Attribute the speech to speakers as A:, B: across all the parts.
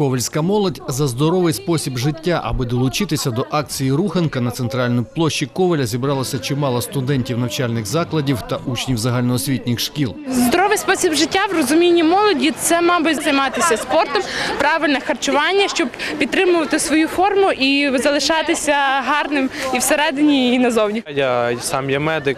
A: Ковальська молодь за здоровий спосіб життя. Аби долучитися до акції Руханка на центральній площі Коваля зібралося чимало студентів навчальних закладів та учнів загальноосвітніх шкіл.
B: Здоровий спосіб життя в розумінні молоді це, мабуть, займатися спортом, правильне харчування, щоб підтримувати свою форму і залишатися гарним і всередині, і назовні.
C: Я сам є медик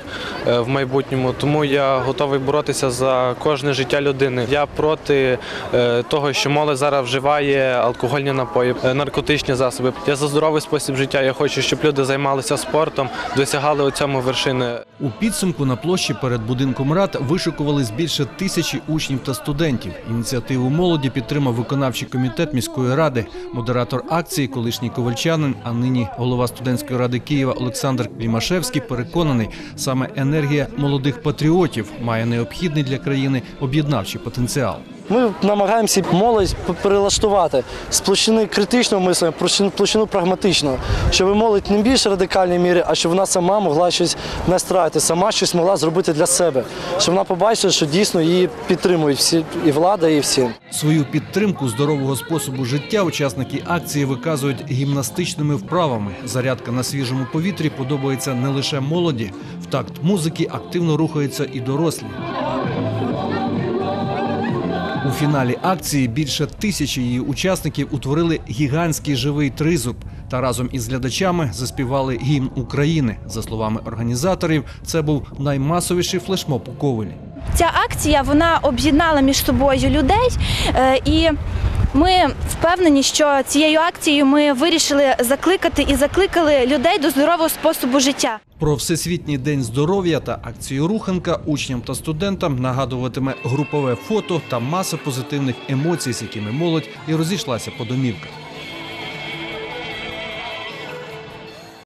C: е, в майбутньому, тому я готовий боротися за кожне життя людини. Я проти е, того, що молодь зараз вживає алкогольні напої, е, наркотичні засоби. Я за здоровий спосіб життя. Я хочу, щоб люди займалися спортом, досягали у цьому вершини.
A: У підсумку на площі перед будинком рад вишикувались більше тисячі учнів та студентів. Ініціативу молоді підтримав виконавчий комітет міської ради, модератор акції, колишній ковальчанин, а нині голова студентської ради Києва Олександр Клімашевський переконаний, саме енергія молодих патріотів має необхідний для країни об'єднавчий потенціал.
D: Ми намагаємося молодь перелаштувати з площини критичного мислення площину- прагматичного, щоб молодь не більш радикальній мірі, а щоб вона сама могла щось настраювати, сама щось могла зробити для себе, щоб вона побачила, що дійсно її підтримують всі і влада, і всі.
A: Свою підтримку здорового способу життя учасники акції виказують гімнастичними вправами. Зарядка на свіжому повітрі подобається не лише молоді. В такт музики активно рухаються і дорослі. У фіналі акції більше тисячі її учасників утворили гігантський живий тризуб та разом із глядачами заспівали гімн України. За словами організаторів, це був наймасовіший флешмоб у Ковелі.
E: Ця акція вона об'єднала між собою людей, е, і ми впевнені, що цією акцією ми вирішили закликати і закликали людей до здорового способу життя.
A: Про Всесвітній день здоров'я та акцію Руханка учням та студентам нагадуватиме групове фото та маса позитивних емоцій, з якими молодь і розійшлася по домівках.